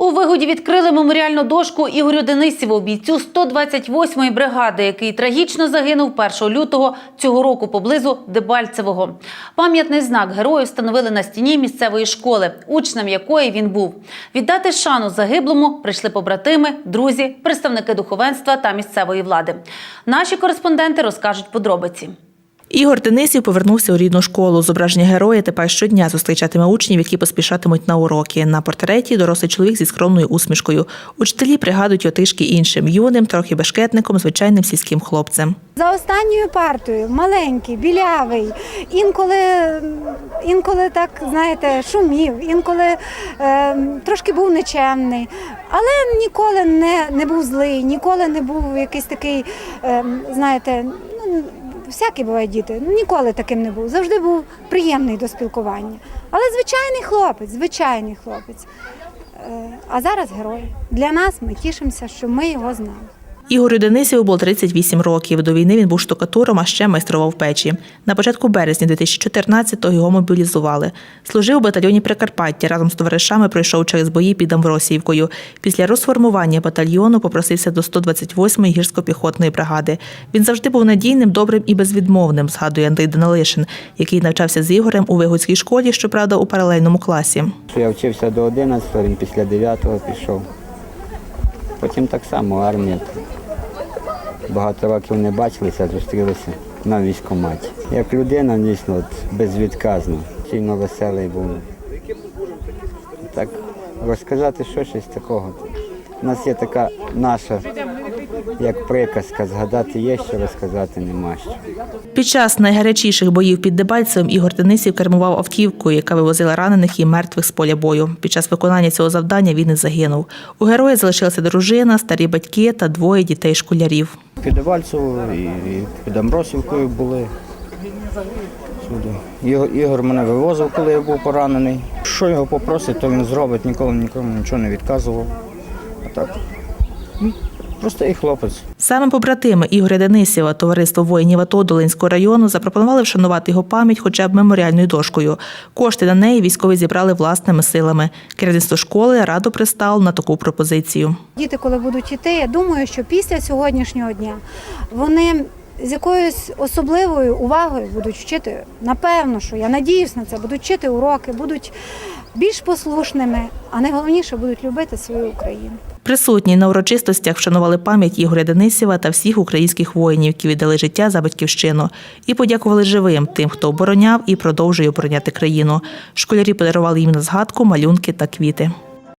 У вигоді відкрили меморіальну дошку Ігорю Денисіву, бійцю 128-ї бригади, який трагічно загинув 1 лютого цього року поблизу Дебальцевого. Пам'ятний знак герою встановили на стіні місцевої школи, учнем якої він був. Віддати шану загиблому прийшли побратими, друзі, представники духовенства та місцевої влади. Наші кореспонденти розкажуть подробиці. Ігор Денисів повернувся у рідну школу. Зображення героя тепер щодня зустрічатиме учнів, які поспішатимуть на уроки. На портреті дорослий чоловік зі скромною усмішкою. Учителі пригадують його трішки іншим юним, трохи бешкетником, звичайним сільським хлопцем. За останньою партою, маленький, білявий, інколи, інколи так, знаєте, шумів, інколи е, трошки був нечемний, але ніколи не, не був злий, ніколи не був якийсь такий, е, знаєте, ну, всякі бувають діти, ну, ніколи таким не був. Завжди був приємний до спілкування. Але звичайний хлопець, звичайний хлопець. Е, а зараз герой. Для нас ми тішимося, що ми його знали. Ігорю Денисіву було 38 років. До війни він був штукатуром, а ще майстрував печі. На початку березня 2014-го його мобілізували. Служив у батальйоні Прикарпаття. Разом з товаришами пройшов через бої під Амвросіївкою. Після розформування батальйону попросився до 128-ї гірсько-піхотної бригади. Він завжди був надійним, добрим і безвідмовним, згадує Андрій Данилишин, який навчався з Ігорем у Вигодській школі, щоправда, у паралельному класі. Я вчився до 11, він після 9 пішов. Потім так само армія. Багато років не бачилися, зустрілися на військкоматі. Як людина, дійсно, от, безвідказно, сильно веселий був. Так розказати що щось такого. У нас є така наша, як приказка, згадати є, що розказати нема що. Під час найгарячіших боїв під Дебальцевим Ігор Денисів кермував автівкою, яка вивозила ранених і мертвих з поля бою. Під час виконання цього завдання він і загинув. У героя залишилася дружина, старі батьки та двоє дітей-школярів. Під Девальцево і під Амбросівкою були. Сюди. Ігор, мене вивозив, коли я був поранений. Що його попросить, то він зробить, ніколи нікому нічого не відказував. А так, простий хлопець. Саме побратими Ігоря Денисєва, товариство воїнів АТО Долинського району, запропонували вшанувати його пам'ять хоча б меморіальною дошкою. Кошти на неї військові зібрали власними силами. Керівництво школи радо пристало на таку пропозицію. Діти, коли будуть йти, я думаю, що після сьогоднішнього дня вони з якоюсь особливою увагою будуть вчити. Напевно, що я надіюсь на це, будуть вчити уроки, будуть більш послушними, а найголовніше будуть любити свою Україну. Присутні на урочистостях вшанували пам'ять Ігоря Денисєва та всіх українських воїнів, які віддали життя за батьківщину, і подякували живим тим, хто обороняв і продовжує обороняти країну. Школярі подарували їм на згадку малюнки та квіти.